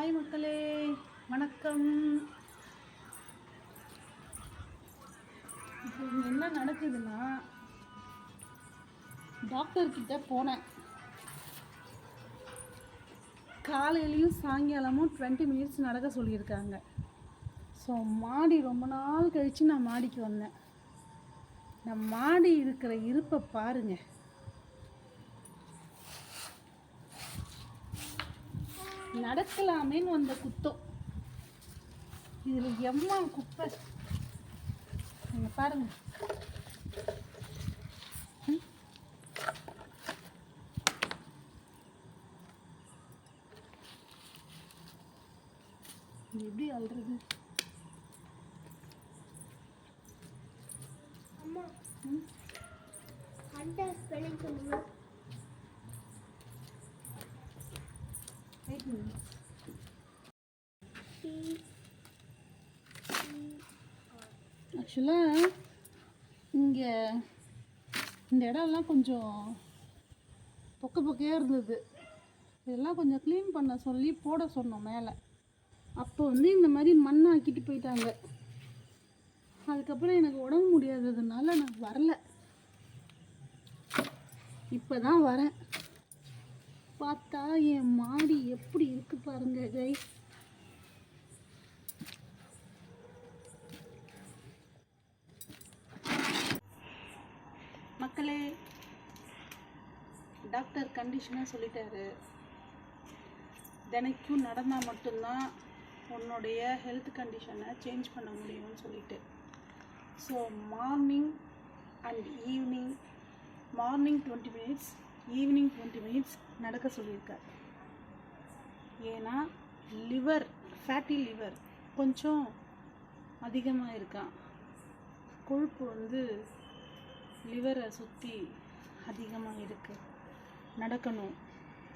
Hi மக்களே வணக்கம். இப்போ என்ன நடக்குதுன்னா டாக்டர்கிட்ட போனேன். காலையிலையும் சாயங்காலமும் டுவெண்ட்டி மினிட்ஸ் நடக்க சொல்லியிருக்காங்க. ஸோ மாடி ரொம்ப நாள் கழித்து நான் மாடிக்கு வந்தேன். நான் மாடி இருக்கிற இருப்பை பாருங்கள் நடக்கலாமேன்னு வந்த குத்தம் இதில் எம்மா குப்பை நீங்கள் பாருங்க ம்? இது எப்படி அல்றது அம்மா ம்? அண்டை ஸ்பெல்லிங் சொல்லுங்க ஆக்சுவலாக இங்கே இந்த இடம்லாம் கொஞ்சம் பொக்க பொக்கையாக இருந்தது. இதெல்லாம் கொஞ்சம் க்ளீன் பண்ண சொல்லி போட சொன்னோம் மேலே. அப்போ வந்து இந்த மாதிரி மண் ஆக்கிட்டு போயிட்டாங்க. அதுக்கப்புறம் எனக்கு உடம்பு முடியாததுனால நான் வரல. இப்போ தான் வரேன். பார்த்தா என் மாடி எப்படி இருக்கு பாருங்க கைஸ் மக்களே டாக்டர் கண்டிஷனாக சொல்லிட்டாரு. தினைக்கும் நடந்தால் மட்டும்தான் உன்னுடைய ஹெல்த் கண்டிஷனை சேஞ்ச் பண்ண முடியும்னு சொல்லிட்டு. So morning and evening morning twenty minutes evening twenty minutes நடக்க சொல்லியிருக்கார். ஏன்னா லிவர் ஃபேட்டி லிவர் கொஞ்சம் அதிகமாக இருக்கான் கொழுப்பு வந்து லிவரை சுற்றி அதிகமாக இருக்குது நடக்கணும்.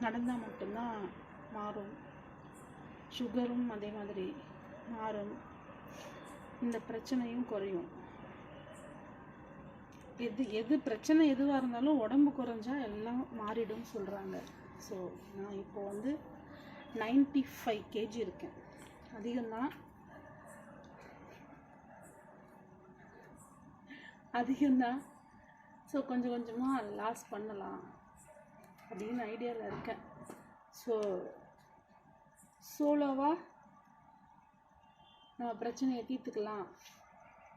நடந்தால் மட்டும்தான் மாறும். சுகரும் அதே மாதிரி மாறும். இந்த பிரச்சனையும் குறையும். எது எது பிரச்சனை எதுவாக இருந்தாலும் உடம்பு குறைஞ்சா எல்லாம் மாறிடும் சொல்கிறாங்க ஸோ நான் இப்போ வந்து 95 ஃபைவ் கேஜி இருக்கேன். அதிகம்தான் அதிகம்தான் ஸோ கொஞ்சம் கொஞ்சமாக லாஸ் பண்ணலாம் அப்படின்னு ஐடியாவில் இருக்கேன். ஸோ சோலோவாக நம்ம பிரச்சனையை தீர்த்துக்கலாம்.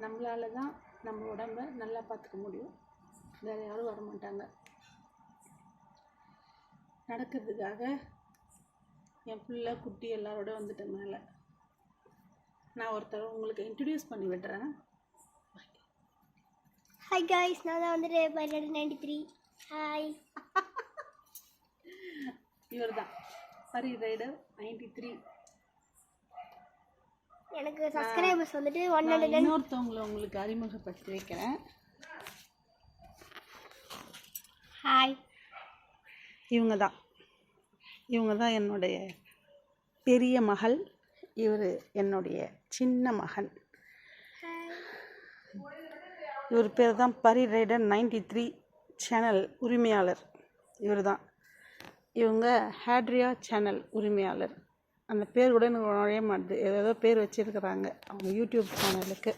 நம்மளால தான் நம்ம உடம்ப நல்லா பார்த்துக்க முடியும். வேறு யாரும் வர மாட்டாங்க நடக்கிறதுக்காக என் பிள்ளை குட்டி எல்லாரோட வந்துட்டேன் மேலே. நான் ஒருத்தர் உங்களுக்கு இன்ட்ரடியூஸ் பண்ணி விடுறேன் ஹாய் காய்ஸ் நான் தான் வந்துட்டு பைலட் நைன்டி த்ரீ ஹாய் இவர் தான் ஹரி ரைடர் நைன்டி த்ரீ எனக்கு சப்ஸ்கிரைபர்ஸ் வந்துட்டு ஒன் ஹண்ட்ரட் இன்னொருத்தவங்களை உங்களுக்கு அறிமுகப்படுத்தி வைக்கிறேன். ஹாய் இவங்க தான் இவங்க தான் என்னுடைய பெரிய மகள். இவர் என்னுடைய சின்ன மகன் இவர் பேர் தான் பரி ரைடர் நைன்டி த்ரீ சேனல் உரிமையாளர். இவர் தான் இவங்க ஹேட்ரியா சேனல் உரிமையாளர். அந்த பேர் கூட எனக்கு நுழைய மாட்டுது. ஏதேதோ பேர் வச்சுருக்குறாங்க அவங்க யூடியூப் சேனலுக்கு.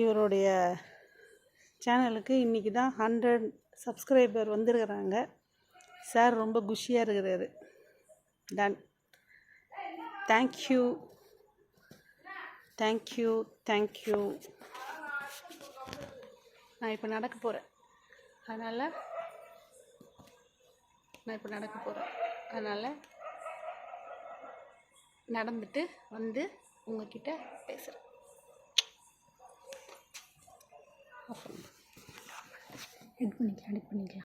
இவருடைய சேனலுக்கு இன்றைக்கி தான் ஹண்ட்ரட் சப்ஸ்கிரைபர் வந்திருக்கிறாங்க. சார் ரொம்ப குஷியாக இருக்கிறாரு. டன் தேங்க்யூ தேங்க்யூ தேங்க்யூ நான் இப்போ நடக்க போகிறேன் அதனால் நான் இப்போ நடக்க போகிறேன் அதனால் நடந்துட்டு வந்து உங்ககிட்ட பேசுகிறேன் எட் பண்ணிக்கலாம் எட் பண்ணிக்கலாம்.